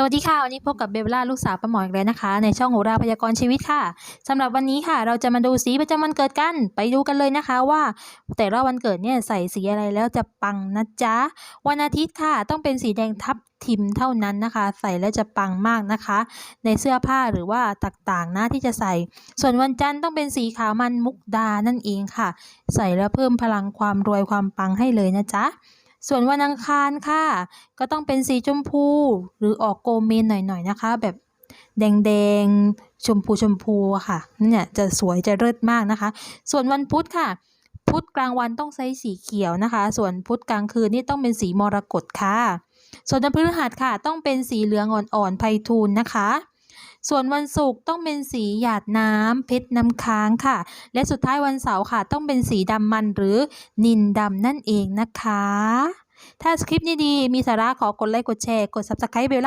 สวัสดีค่ะ วันนี้พบกับเบลล่าลูกสาวป้าหมออีกแล้วนะคะ ในช่องโหราพยากรณ์ชีวิตค่ะสำหรับวันนี้ค่ะ เราจะมาดูสีประจำวันเกิดกัน ไปดูกันเลยนะคะว่า แต่ละวันเกิดเนี่ยใส่สีอะไรแล้วจะปังนะจ๊ะ วันอาทิตย์ค่ะ ต้องเป็นสีแดงทับทิมเท่านั้นนะคะ ใส่แล้วจะปังมากนะคะ ในเสื้อผ้าหรือว่าต่างๆนะที่จะใส่ ส่วนวันจันทร์ต้องเป็นสีขาวมันมุกดานั่นเองค่ะ ใส่แล้วเพิ่มพลังความรวยความปังให้เลยนะจ๊ะ ส่วนวันอังคารค่ะ ก็ต้องเป็นสีชมพูหรือออกโกเมนหน่อยๆนะคะ แบบแดงๆชมพูชมพูค่ะเนี่ยจะสวยจะเลิศมากนะคะ ส่วนวันพุธค่ะ พุธกลางวันต้องใช้สีเขียวนะคะ ส่วนพุธกลางคืนนี่ต้องเป็นสีมรกตค่ะ ส่วนวันพฤหัสค่ะ ต้องเป็นสีเหลืองอ่อนๆไพทูลนะคะ ส่วนวันศุกร์ต้องเป็นสีหยาดน้ำเพชรน้ำค้างค่ะ และสุดท้ายวันเสาร์ค่ะ ต้องเป็นสีดำมันหรือนินดำนั่นเองนะคะ ถ้าคลิปนี้ดีมีสาระขอกดไลค์กดแชร์กด subscribe เบลล่า